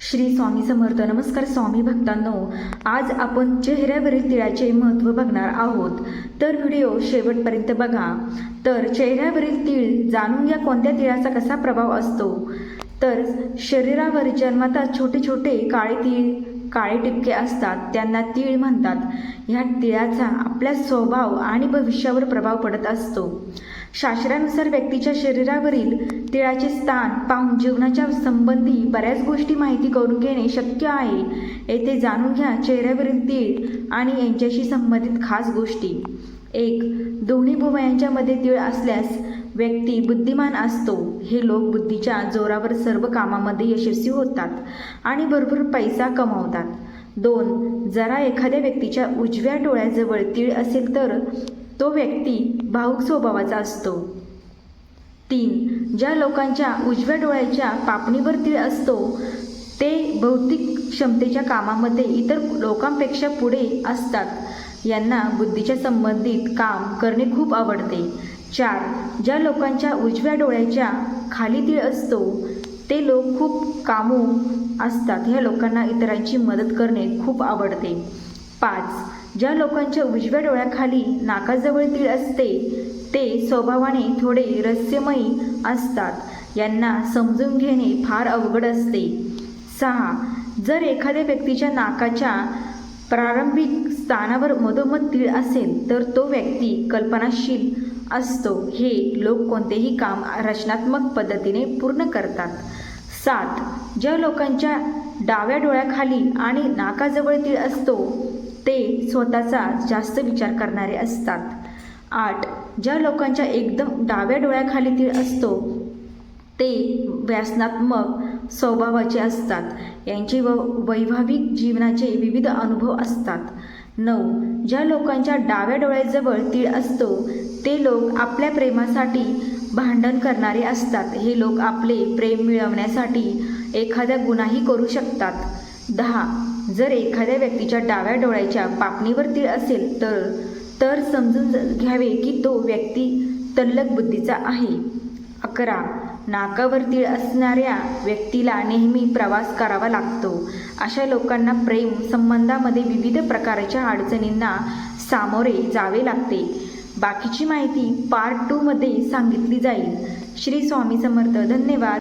श्री स्वामी समर्थ. नमस्कार स्वामी भक्तांनो. आज आपण चेहऱ्यावरील तिळाचे महत्त्व बघणार आहोत. तर व्हिडिओ शेवटपर्यंत बघा. तर चेहऱ्यावरील तीळ जाणून घ्या कोणत्या तिळाचा कसा प्रभाव असतो. तर शरीरावर जन्मता छोटे छोटे काळे तीळ काळे टिपके असतात. त्यांना तीळ म्हणतात. ह्या तिळाचा आपल्या स्वभाव आणि भविष्यावर प्रभाव पडत असतो. शास्त्रानुसार व्यक्तीच्या शरीरावरील तिळाचे स्थान पाहून जीवनाच्या संबंधी बऱ्याच गोष्टी माहिती करून घेणे शक्य आहे. येथे जाणून घ्या चेहऱ्यावरील तीळ आणि यांच्याशी संबंधित खास गोष्टी. एक दोन्ही भुवयांच्या मध्ये तीळ असल्यास व्यक्ती बुद्धिमान असतो. हे लोक बुद्धीच्या जोरावर सर्व कामामध्ये यशस्वी होतात आणि भरपूर पैसा कमावतात. दोन जरा एखाद्या व्यक्तीच्या उजव्या डोळ्याजवळ तीळ असेल तर तो व्यक्ती भाऊक स्वभावाचा असतो. तीन. ज्या लोकांच्या उजव्या डोळ्याच्या पापणीवर तीळ असतो ते भौतिक क्षमतेच्या कामामध्ये इतर लोकांपेक्षा पुढे असतात. यांना बुद्धीच्या संबंधित काम करणे खूप आवडते. चार. ज्या लोकांच्या उजव्या डोळ्याच्या खाली तीळ असतो ते लोक खूप कामू असतात. ह्या लोकांना इतरांची मदत करणे खूप आवडते. पाच. ज्या लोकांच्या उजव्या डोळ्याखाली नाकाजवळ तीळ असते ते स्वभावाने थोडे रहस्यमयी असतात. यांना समजून घेणे फार अवघड असते. सहा. जर एखाद्या व्यक्तीच्या नाकाच्या प्रारंभिक स्थानावर मधोमध तीळ असेल तर तो व्यक्ती कल्पनाशील असतो. हे लोक कोणतेही काम रचनात्मक पद्धतीने पूर्ण करतात. सात. ज्या लोकांच्या डाव्या डोळ्याखाली आणि नाकाजवळ तीळ असतो ते स्वतःचा जास्त विचार करणारे असतात. आठ ज्या लोकांच्या एकदम डाव्या डोळ्याखाली तीळ असतो ते व्यसनात्मक स्वभावाचे असतात. यांचे व वैभाविक जीवनाचे विविध अनुभव असतात. नऊ ज्या लोकांच्या डाव्या डोळ्याजवळ तीळ असतो ते लोक आपल्या प्रेमासाठी भांडण करणारे असतात. हे लोक आपले प्रेम मिळवण्यासाठी एखाद्या गुन्हाही करू शकतात. दहा जर एखाद्या व्यक्तीच्या डाव्या डोळ्याच्या पापणीवर तीळ असेल तर तर समजून घ्यावे की तो व्यक्ती तल्लक बुद्धीचा आहे. अकरा. नाकावर तीळ असणाऱ्या व्यक्तीला नेहमी प्रवास करावा लागतो. अशा लोकांना प्रेम संबंधामध्ये विविध प्रकारच्या अडचणींना सामोरे जावे लागते. बाकीची माहिती पार्ट टूमध्ये सांगितली जाईल. श्री स्वामी समर्थ. धन्यवाद.